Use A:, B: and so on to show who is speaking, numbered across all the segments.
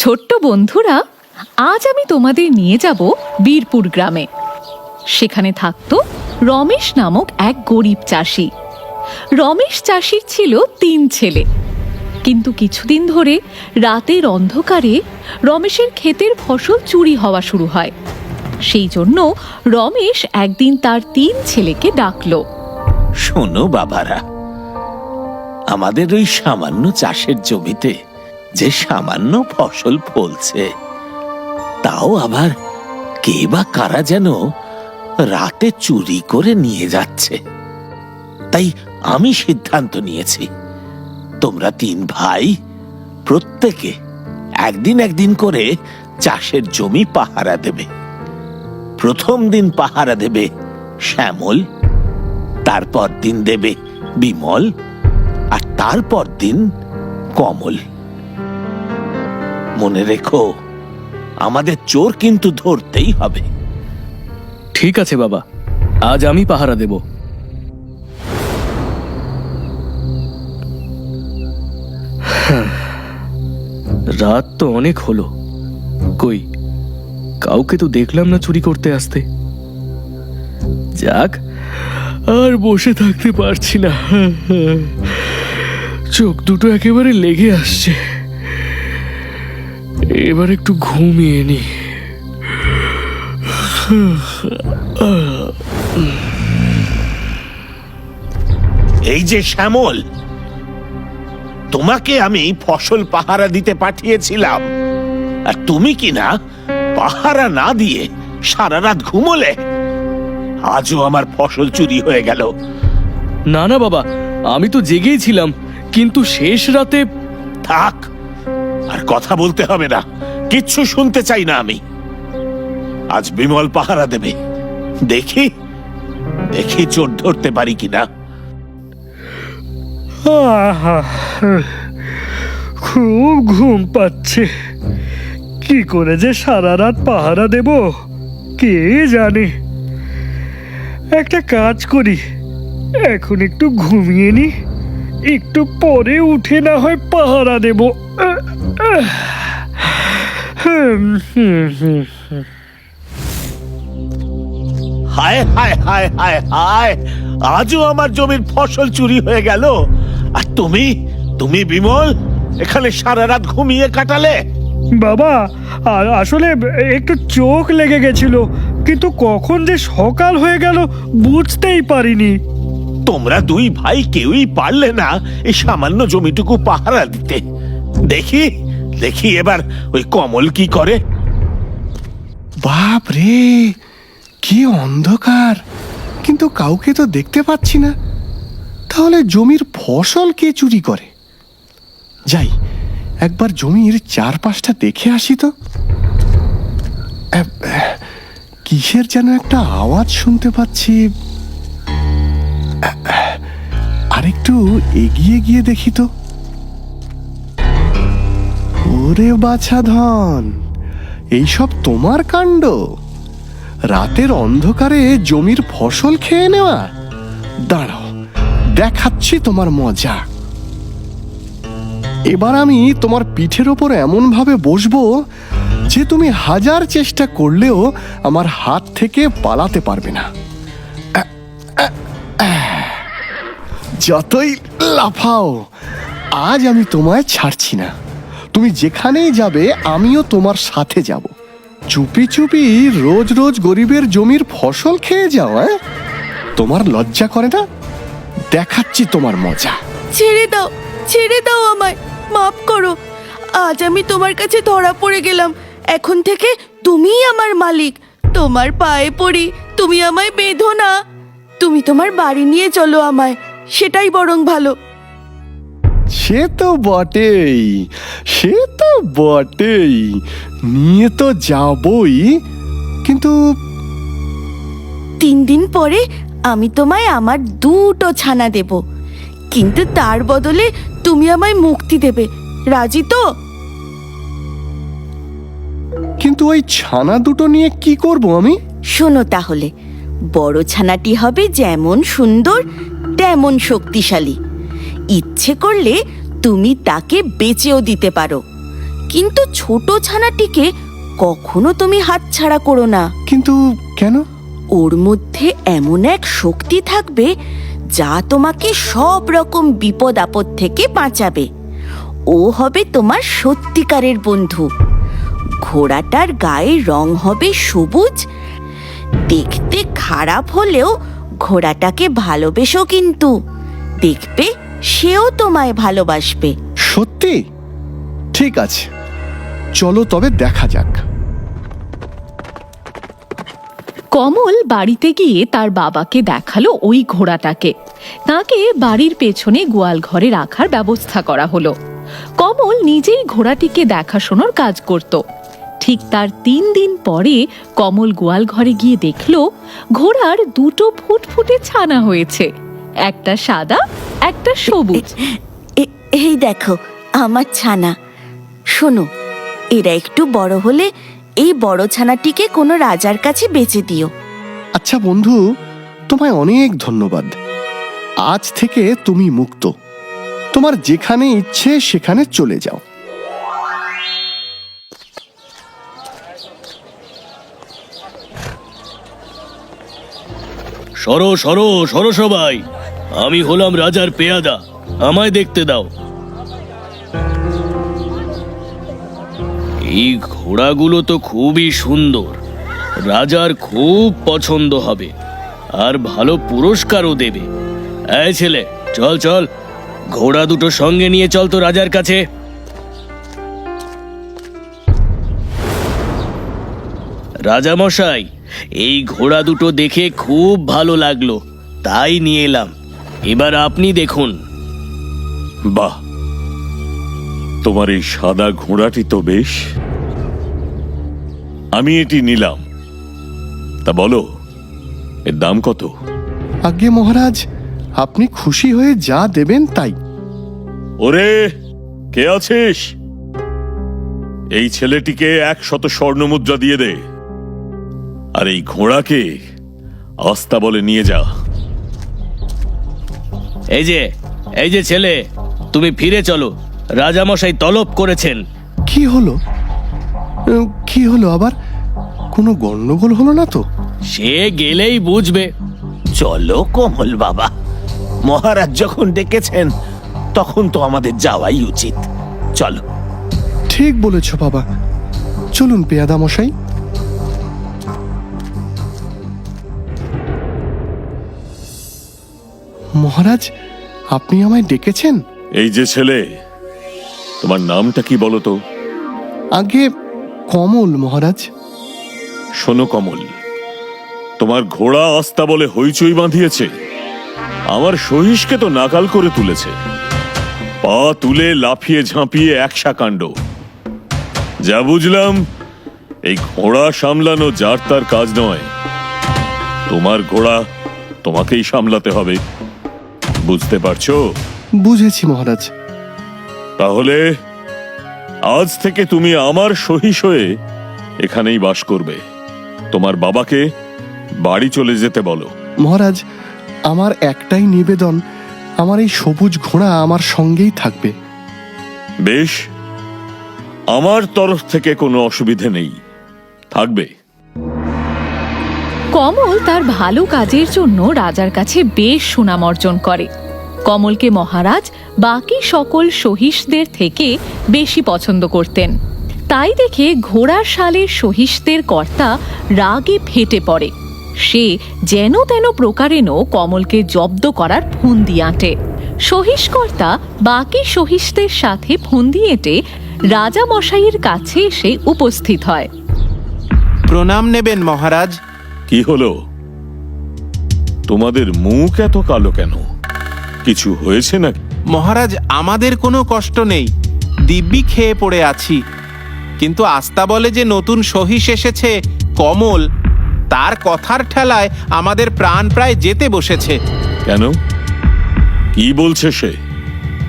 A: ছোট্ট বন্ধুরা, আজ আমি তোমাদের নিয়ে যাব বীরপুর গ্রামে। সেখানে থাকতো রমেশ নামক এক গরিব চাষি। রমেশ চাষির ছিল তিন ছেলে। কিন্তু কিছুদিন ধরে রাতের অন্ধকারে রমেশের ক্ষেতের ফসল চুরি হওয়া শুরু হয়। সেই জন্য রমেশ একদিন তার তিন ছেলেকে ডাকল।
B: শোনো বাবারা, আমাদের ওই সামান্য চাষের জমিতে যে সামান্য ফসল ফলছে, তাও আবার কে বা কারা যেন রাতে চুরি করে নিয়ে যাচ্ছে। তাই আমি সিদ্ধান্ত নিয়েছি, তোমরা তিন ভাই প্রত্যেকে একদিন একদিন করে চাষের জমি পাহারা দেবে। প্রথম দিন পাহারা দেবে শ্যামল, তারপর দিন দেবে বিমল, আর তারপর দিন কমল। মনে রেখো, আমাদের চোর কিন্তু ধরতেই হবে।
C: ঠিক আছে বাবা, আজ আমি পাহারা দেব। রাত তো অনেক হলো। কই, কাউকে তো দেখলাম না চুরি করতে আসতে। যাক, আর বসে থাকতে পারছি না। চোখ দুটো একেবারে লেগে আসছে। এবার একটু ঘুমিয়ে নি।
B: এই যে শ্যামল তোমাকে আমি ফসল পাহারা দিতে পাঠিয়েছিলাম। আর তুমি কি না পাহারা না দিয়ে সারা রাত ঘুমোলে? আজও আমার ফসল চুরি হয়ে গেল।
C: না না বাবা আমি তো জেগেই ছিলাম কিন্তু শেষ রাতে
B: থাক আর কথা বলতে হবে না। কিচ্ছু শুনতে চাই না আমি। আজ বিমল পাহারা দেবে। দেখি দেখি চোর ধরতে পারি কিনা।
D: খুব ঘুম পাচ্ছে। কি করে যে সারা রাত পাহারা দেব, কে জানে? একটা কাজ করি, এখন একটু ঘুমিয়ে নি। একটু পরে উঠে না হয় পাহারা দেব।
B: হায় হায় হায় হায় হায়। আজও আমার জমির ফসল চুরি হয়ে গেল। আর তুমি তুমি বিমল এখানে সারা রাত ঘুমিয়ে কাটালে?
D: বাবা আর আসলে একটু চোখ লেগে গেছিল কিন্তু কখন যে সকাল হয়ে গেল বুঝতেই পারিনি।
B: তোমরা দুই ভাই কেউই পারলে না এই সামান্য জমিটুকু পাহারা দিতে। দেখি দেখি এবার ওই কমল কি করে।
E: বাপ রে, কি অন্ধকার। কিন্তু কাউকে তো দেখতে পাচ্ছি না। তাহলে জমির ফসল কে চুরি করে? যাই, একবার জমির চারপাশটা দেখে আসি তো। কিসের যেন একটা আওয়াজ শুনতে পাচ্ছি। আরেকটু এগিয়ে গিয়ে দেখি তো। ওরে বাছা ধন, এইসব তোমার কাণ্ড। রাতের অন্ধকারে জমির ফসল খেয়ে নেওয়া? দাঁড়াও, দেখাচ্ছি তোমার মজা। এবার আমি তোমার পিঠের ওপর এমন ভাবে বসবো যে তুমি হাজার চেষ্টা করলেও আমার হাত থেকে পালাতে পারবে না। যতই লাফাও, আজ আমি তোমায় ছাড়ছি না। তুমি যেখানেই যাবে, আমিও তোমার সাথে যাব। চুপি চুপি রোজ রোজ গরিবের জমির ফসল খেয়ে যাও হ্যাঁ? তোমার লজ্জা করে না? দেখাচ্ছি তোমার মজা।
F: ছেড়ে দাও ছেড়ে দাও আমায়, মাফ করো। আজ আমি তোমার কাছে ধরা পড়ে গেলাম। এখন থেকে তুমিই আমার মালিক। তোমার পায়ে পড়ি, তুমি আমায় বেঁধো না। তুমি তোমার বাড়ি নিয়ে চলো আমায়, সেটাই বরং ভালো।
E: সে তো বটেই সে তো বটেই। নিয়ে তো যাবই কিন্তু
F: তিন দিন পরে আমি তোমায় আমার দুটো ছানা দেব। কিন্তু তার বদলে তুমি আমায় মুক্তি দেবে। রাজি তো?
E: কিন্তু ওই ছানা দুটো নিয়ে কি করব আমি?
F: শোনো তাহলে বড় ছানাটি হবে যেমন সুন্দর তেমন শক্তিশালী। ইচ্ছে করলে তুমি তাকে বেচেও দিতে পারো। কিন্তু ছোট ছানাটিকে কখনো তুমি হাতছাড়া করো না।
E: কিন্তু কেন?
F: ওর মধ্যে এমন এক শক্তি থাকবে যা তোমাকে সব রকম বিপদ আপদ থেকে বাঁচাবে। ও হবে তোমার সত্যিকারের বন্ধু। ঘোড়াটার গায়ে রং হবে সবুজ। দেখতে খারাপ হলেও ঘোড়াটাকে ভালোবেসো কিন্তু। দেখবে সেও তোমায় ভালোবাসবে।
E: সত্যি? ঠিক আছে। চলো তবে দেখা যাক।
A: কমল বাড়িতে গিয়ে তার বাবাকে দেখাল ওই ঘোড়াটাকে। তাকে বাড়ির পেছনে গোয়াল ঘরে রাখার ব্যবস্থা করা হলো। কমল নিজেই ঘোড়াটিকে দেখাশোনার কাজ করত। ঠিক তার তিন দিন পরে কমল গোয়াল ঘরে গিয়ে দেখল ঘোড়ার দুটো ফুটফুটে ছানা হয়েছে। একটা সাদা একটা সবুজ।
F: এ- এই দেখো আমার ছানা। শোনো এরা একটু বড় হলে এই বড় ছানাটিকে কোনো রাজার কাছে বেচে দিও।
E: আচ্ছা বন্ধু তোমায় অনেক ধন্যবাদ। আজ থেকে তুমি মুক্ত। তোমার যেখানে ইচ্ছে সেখানে চলে যাও।
C: সরো সরো সরো সবাই। আমি হলাম রাজার পেয়াদা। আমায় দেখতে দাও। এই ঘোড়াগুলো তো খুবই সুন্দর। রাজার খুব পছন্দ হবে। আর ভালো পুরস্কারও দেবে। এই ছেলে, চল চল। ঘোড়া দুটো সঙ্গে নিয়ে চল তো রাজার কাছে। রাজামশাই, এই ঘোড়া দুটো দেখে খুব ভালো লাগল। তাই নিয়ে এলাম। এবার আপনি দেখুন।
G: বাহ। তোমার এই সাদা ঘোড়াটি তো বেশ। আমি এটি নিলাম। তা বলো এর দাম কত?
E: আজ্ঞে মহারাজ আপনি খুশি হয়ে যা দেবেন তাই।
G: ওরে কে আছিস? এই ছেলেটিকে একশত স্বর্ণ মুদ্রা দিয়ে দে। আর এই ঘোড়াকে আস্তা বলে নিয়ে যা।
C: এই যে এই যে ছেলে তুমি ফিরে চলো। রাজামশাই তলব করেছেন।
E: কি হলো? কি হলো আবার? কোনো গন্ডগোল হলো না তো?
C: সে গেলেই বুঝবে।
G: চলো কমল বাবা মহারাজ যখন ডেকেছেন তখন তো আমাদের যাওয়াই উচিত। চলো।
E: ঠিক বলেছ বাবা। চলুন পেয়াদা মশাই। মহারাজ আপনি আমায় ডেকেছেন?
G: এই যে ছেলে তোমার নামটা কি বলো তো?
E: আগে কমল মহারাজ।
G: শোনো কমল তোমার ঘোড়া আস্তা বলে হইচই বাঁধিয়েছে। আমার সহিসকে তো নাকাল করে তুলেছে। পা তুলে লাফিয়ে ঝাঁপিয়ে একসা কাণ্ড যা বুঝলাম এই ঘোড়া সামলানো যার তার কাজ নয়। তোমার ঘোড়া তোমাকেই সামলাতে হবে। বুঝতে পারছ?
E: বুঝেছি মহারাজ।
G: তাহলে আজ থেকে তুমি আমার সহিস হয়ে এখানেই বাস করবে। তোমার বাবাকে বাড়ি চলে যেতে বলো।
E: মহারাজ আমার একটাই নিবেদন আমার এই সবুজ ঘোড়া আমার সঙ্গেই থাকবে।
G: বেশ আমার তরফ থেকে কোনো অসুবিধে নেই। থাকবে।
A: কমল তার ভালো কাজের জন্য রাজার কাছে বেশ সুনাম অর্জন করে। কমলকে মহারাজ বাকি সকল সহিসদের থেকে বেশি পছন্দ করতেন। তাই দেখে ঘোড়ার সালের সহিসদের কর্তা রাগে ফেটে পড়ে। সে যেন তেন প্রকারেণ কমলকে জব্দ করার ফন্দি আঁটে। সহিসকর্তা বাকি সহিসদের সাথে ফন্দি এঁটে রাজা মশাইয়ের কাছে এসে উপস্থিত হয়।
H: প্রণাম নেবেন মহারাজ।
G: কি হলো? তোমাদের মুখ এত কালো কেন? কিছু হয়েছে নাকি?
H: মহারাজ আমাদের কোনো কষ্ট নেই। দিব্যি খেয়ে পড়ে আছি। কিন্তু আস্তা বলে যে নতুন সহিস এসেছে কমল তার কথার ঠেলায় আমাদের প্রাণ প্রায় যেতে বসেছে।
G: কেন? কি বলছে সে?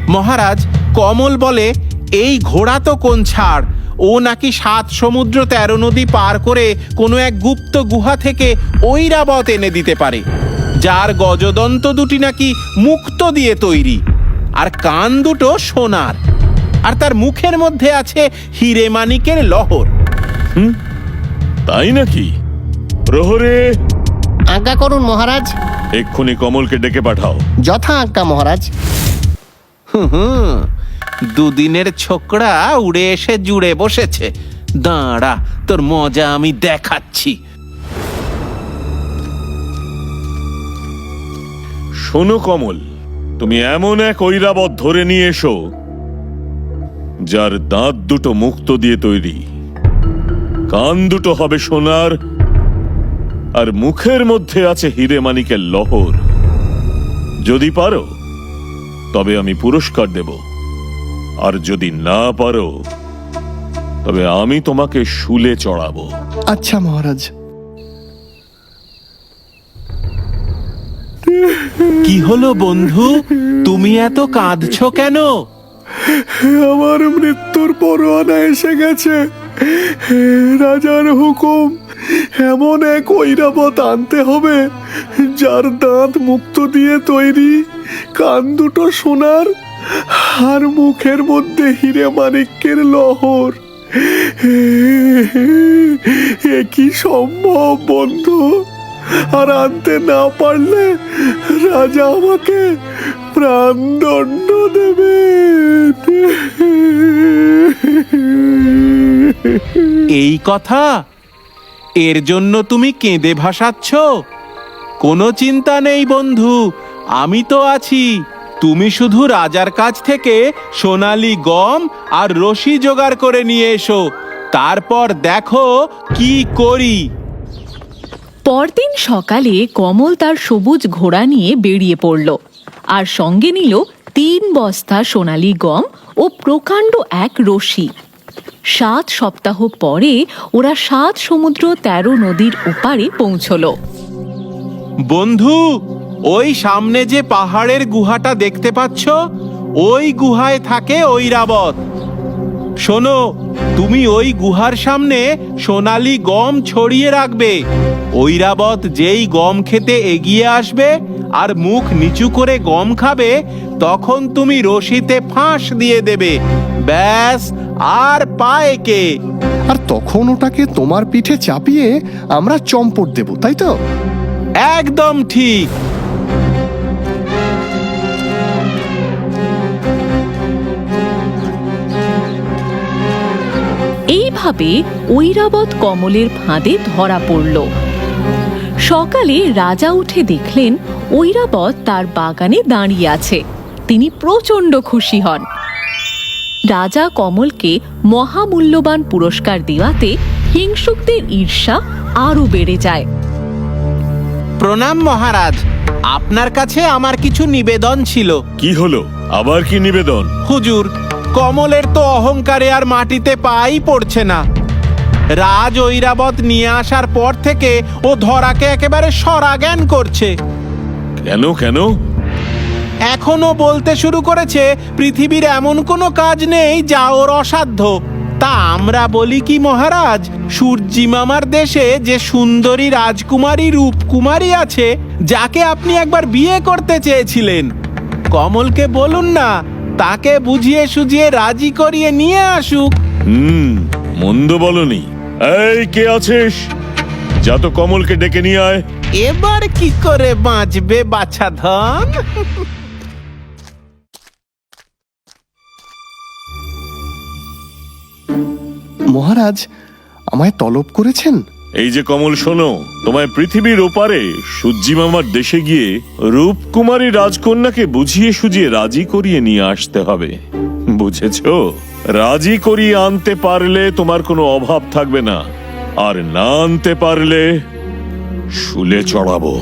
H: মহারাজ কমল বলে এই ঘোড়া তো কোন ছাড়? ও নাকি সাত সমুদ্র তেরো নদী পার করে কোনো এক গুপ্ত গুহা থেকে ঐরাবত এনে দিতে পারে যার গজদন্ত দুটি নাকি মুক্ত দিয়ে তৈরি আর কান দুটো সোনার আর তার মুখের মধ্যে আছে হিরে মানিকের লহর।
G: তাই নাকি? প্রহরে।
I: আজ্ঞা করুন মহারাজ।
G: এক্ষুনি কমলকে ডেকে পাঠাও।
I: যথা আজ্ঞা মহারাজ।
H: হুম। দুদিনের ছোকরা উড়ে এসে জুড়ে বসেছে। দাঁড়া, তোর মজা আমি দেখাচ্ছি।
G: শোনো কমল, তুমি এমন এক ঐরাবত ধরে নিয়ে এসো, যার দাঁত দুটো মুক্ত দিয়ে তৈরি। কান দুটো হবে সোনার, আর মুখের মধ্যে আছে হিরে মানিকের লহর। যদি পারো, তবে আমি পুরস্কার দেব। আর যদি না পারো তবে আমি তোমাকে শুলে চড়াবো।
E: আচ্ছা মহারাজ।
H: কি হলো বন্ধু? তুমি এত কাঁদছো কেন?
E: আমার মৃত্যুর পরোয়ানা এসে গেছে। রাজার হুকুম এমন এক ঐরাবত আনতে হবে যার দাঁত মুক্ত দিয়ে তৈরি কান দুটো সোনার আর মুখের মধ্যে হিরে মানিক্যের লহর। এ কি সম্ভব, বন্ধু? আর আনতে না পারলে রাজা আমাকে প্রাণদণ্ড দেবে।
H: এই কথা? এর জন্য তুমি কেঁদে ভাসাচ্ছ? কোনো চিন্তা নেই, বন্ধু। আমি তো আছি। তুমি শুধু রাজার কাছ থেকে সোনালি গম আর রশি জোগাড় করে নিয়ে এসো। তারপর দেখো কি করি।
A: পরদিন সকালে কমল তার সবুজ ঘোড়া নিয়ে বেরিয়ে পড়ল আর সঙ্গে নিল তিন বস্তা সোনালি গম ও প্রকাণ্ড এক রশি। সাত সপ্তাহ পরে ওরা সাত সমুদ্র তেরো নদীর ওপারে পৌঁছল।
H: বন্ধু ওই সামনে যে পাহাড়ের গুহাটা দেখতে পাচ্ছ ওই গুহায় থাকে ওই রাবত শোনো তুমি ওই গুহার সামনে সোনালি গম ছড়িয়ে রাখবে। ঐরাবত যেই গম খেতে এগিয়ে আসবে আর মুখ নিচু করে গম খাবে তখন তুমি রশিতে ফাঁস দিয়ে দেবে। ব্যাস আর পায় কে?
E: আর তখন ওটাকে তোমার পিঠে চাপিয়ে আমরা চম্পট দেব তাই তো?
H: একদম ঠিক।
A: এইভাবে ঐরাবত কমলের ফাঁদে ধরা পড়ল। সকালে রাজা উঠে দেখলেন ঐরাবত তার বাগানে দাঁড়িয়ে আছে। তিনি প্রচণ্ড খুশি হন। রাজা কমলকে মহামূল্যবান পুরস্কার দেওয়াতে হিংসুকদের ঈর্ষা আরও বেড়ে যায়।
H: প্রণাম মহারাজ আপনার কাছে আমার কিছু নিবেদন ছিল।
G: কি হলো? আবার কি নিবেদন?
H: হুজুর কমলের তো অহংকারে আর মাটিতে পাই পড়ছে না। রাজ ঐরাবত নিয়ে আসার পর থেকে ও ধরাকে একেবারে সরাজ্ঞান করছে।
G: কেন কেন?
H: এখনও বলতে শুরু করেছে পৃথিবীর এমন কোনো কাজ নেই যা ওর অসাধ্য। তা আমরা বলি কি মহারাজ সূর্যি মামার দেশে যে সুন্দরী রাজকুমারী রূপকুমারী আছে যাকে আপনি একবার বিয়ে করতে চেয়েছিলেন। কমলকে বলুন না তাকে বুঝিয়ে সুঝিয়ে রাজি করিয়ে নিয়ে আসুক।
G: হুম মন্দ বলনি। এই কে আছিস? যা তো কমলকে ডেকে নিয়ে আয়।
H: এবার কি করে বাঁচবে বাছা ধন?
E: মহারাজ আমায় তলব করেছেন?
G: এই যে কমল শোনো তোমায় পৃথিবীর ওপারে সূর্যি মামার দেশে গিয়ে রূপকুমারী রাজকন্যাকে বুঝিয়ে সুঝিয়ে রাজি করিয়ে নিয়ে আসতে হবে। বুঝেছ? রাজি করিয়ে আনতে পারলে তোমার কোনো অভাব থাকবে না। আর না আনতে পারলে শুলে চড়াবো।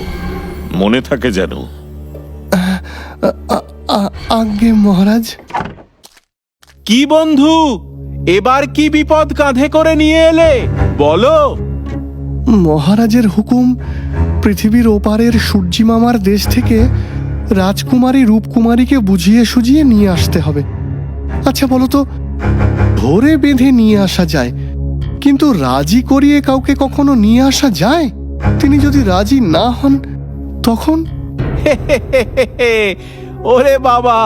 G: মনে থাকে যেন।
E: আ- আজ্ঞে মহারাজ।
H: কি বন্ধু? এবার কি বিপদ কাঁধে করে নিয়ে এলে? বলো।
E: মহারাজের হুকুম, পৃথিবীর ওপারের সূর্যি মামার দেশ থেকে রাজকুমারী রূপকুমারীকে বুঝিয়ে সুঝিয়ে নিয়ে আসতে হবে। আচ্ছা বলো তো ধরে বেঁধে নিয়ে আসা যায়, কিন্তু রাজি করিয়ে কাউকে কখনো নিয়ে আসা যায়? তিনি যদি রাজি না হন, তখন?
H: ওরে বাবা,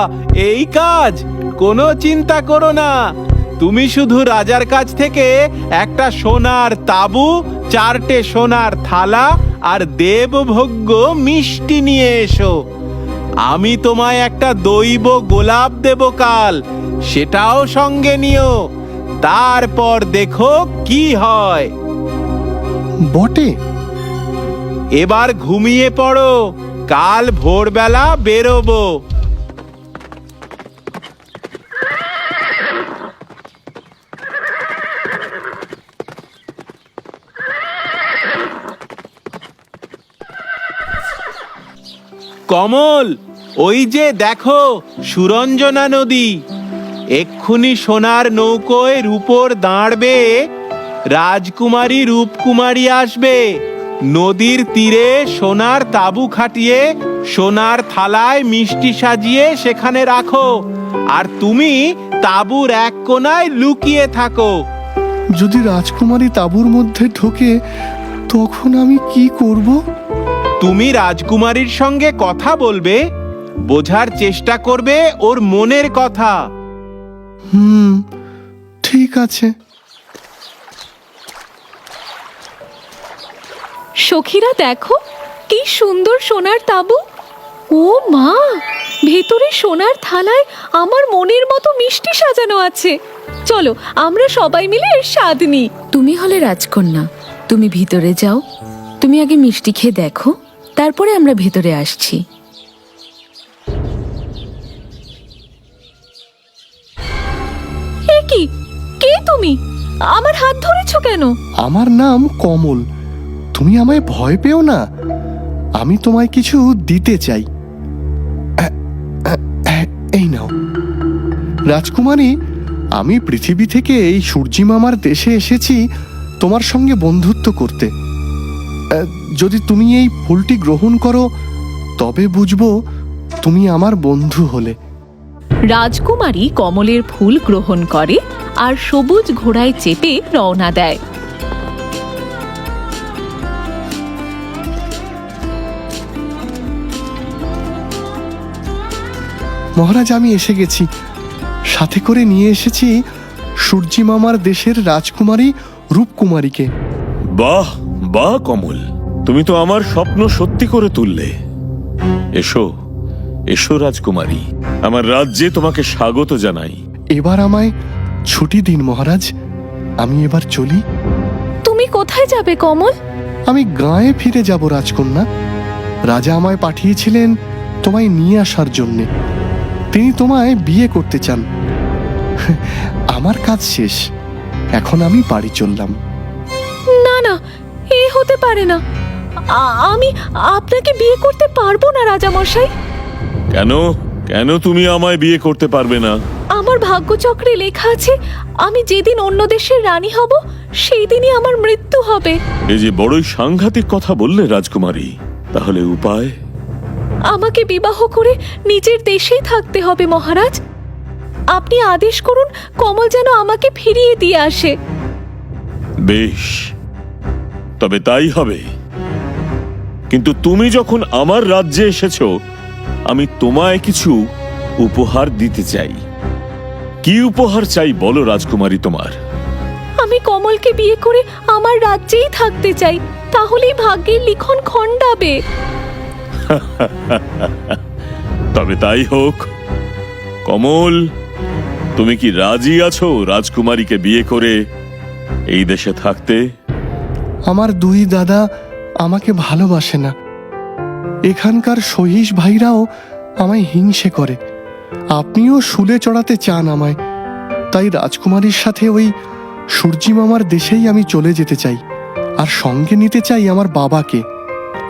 H: এই কাজ কোনো চিন্তা করো না। তুমি শুধু রাজার কাছ থেকে একটা সোনার তাবু চারটে সোনার থালা আর দেবভোগ্য মিষ্টি নিয়ে এসো। আমি তোমায় একটা দৈব গোলাপ দেব কাল সেটাও সঙ্গে নিও। তারপর দেখো কি হয়।
E: বটে।
H: এবার ঘুমিয়ে পড়ো কাল ভোরবেলা বেরোবো। কমল, ওই যে দেখো সুরঞ্জনা নদী। এক্ষুনি সোনার নৌকোয় রূপোর দাঁড়বে রাজকুমারী রূপকুমারী আসবে। নদীর তীরে সোনার তাবু খাটিয়ে, সোনার থালায় মিষ্টি সাজিয়ে সেখানে রাখো। আর তুমি তাবুর এক কোনায় লুকিয়ে থাকো।
E: যদি রাজকুমারী তাঁবুর মধ্যে ঢোকে, তখন আমি কি করব?
H: তুমি রাজকুমারীর সঙ্গে কথা বলবে বোঝার চেষ্টা করবে ওর মনের কথা।
E: হুম ঠিক আছে।
A: সখীরা দেখো কি সুন্দর সোনার তাবু। ও মা ভেতরে সোনার থালায় আমার মনের মতো মিষ্টি সাজানো আছে। চলো আমরা সবাই মিলে এর স্বাদ নিই।
F: তুমি হলে রাজকন্যা তুমি ভিতরে যাও। তুমি আগে মিষ্টি খেয়ে দেখো। তারপরে আমরা ভেতরে আসছি।
A: এ কি? কে তুমি? আমার হাত ধরেছো কেন?
E: আমার নাম কমল। তুমি আমায় ভয় পেও না। আমি তোমায় কিছু দিতে চাই। এই নাও। রাজকুমারী আমি পৃথিবী থেকে এই সূর্যি মামার দেশে এসেছি তোমার সঙ্গে বন্ধুত্ব করতে। যদি তুমি এই ফুলটি গ্রহণ করো তবে বুঝব তুমি আমার বন্ধু হলে।
A: রাজকুমারী কমলের ফুল গ্রহণ করে আর সবুজ ঘোড়ায় চেপে রওনা দেয়।
E: মহারাজ আমি এসে গেছি। সাথে করে নিয়ে এসেছি সূর্যি মামার দেশের রাজকুমারী রূপকুমারীকে।
G: বাহ! বাহ কমল তুমি তো আমার স্বপ্ন সত্যি করে তুললে। এসো এসো রাজকুমারী আমার রাজ্যে তোমাকে স্বাগত জানাই।
E: এবার আমায় ছুটি দিন মহারাজ। আমি এবার চলি।
A: তুমি কোথায় যাবে কমল?
E: আমি গাঁয়ে ফিরে যাব রাজকন্যা। রাজা আমায় পাঠিয়েছিলেন তোমায় নিয়ে আসার জন্যে। তিনি তোমায় বিয়ে করতে চান। আমার কাজ শেষ। এখন আমি বাড়ি চললাম।
A: না না এ হতে পারে না। আমি আপনাকে বিয়ে করতে পারব না রাজামশাই।
G: কেন? কেন তুমি আমায় বিয়ে করতে পারবে না?
A: আমার ভাগ্যচক্রে লেখা আছে আমি যেদিন অন্য দেশের রানী হব সেই দিনই আমার মৃত্যু হবে।
G: এই যে বড়ই সাংঘাতিক কথা বললে রাজকুমারী তাহলে উপায়?
A: আমাকে বিবাহ করে নিজের দেশেই থাকতে হবে মহারাজ। আপনি আদেশ করুন কমল যেন আমাকে ফিরিয়ে দিয়ে আসে।
G: বেশ। তবে তাই হবে। কিন্তু তুমি যখন আমার রাজ্যে এসেছ আমি তোমায় কিছু উপহার দিতে চাই। কি উপহার চাই বলো রাজকুমারী তোমার?
A: আমি কমলকে বিয়ে করে আমার রাজ্যেই থাকতে চাই তাহলেই ভাগ্যের লিখন খণ্ডাবে।
G: তবে তাই হোক। কমল তুমি কি রাজি আছো রাজকুমারীকে বিয়ে করে এই দেশে থাকতে?
E: আমার দুই দাদা আমাকে ভালোবাসে না। এখানকার সহিস ভাইরাও আমায় হিংসে করে। আপনিও শুলে চড়াতে চান আমায়। তাই রাজকুমারীর সাথে ওই সূর্যি মামার দেশেই আমি চলে যেতে চাই। আর সঙ্গে নিতে চাই আমার বাবাকে।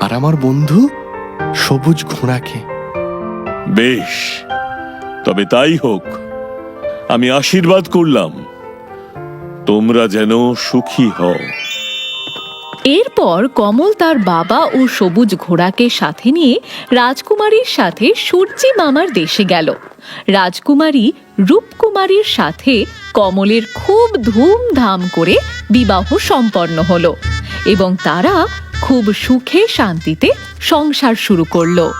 E: আর আমার বন্ধু সবুজ ঘোড়াকে।
G: বেশ। তবে তাই হোক, আমি আশীর্বাদ করলাম। তোমরা যেন সুখী হও।
A: এরপর কমল তার বাবা ও সবুজ ঘোড়াকে সাথে নিয়ে রাজকুমারীর সাথে সূর্যি মামার দেশে গেল। রাজকুমারী রূপকুমারীর সাথে কমলের খুব ধুমধাম করে বিবাহ সম্পন্ন হলো এবং তারা খুব সুখে শান্তিতে সংসার শুরু করল।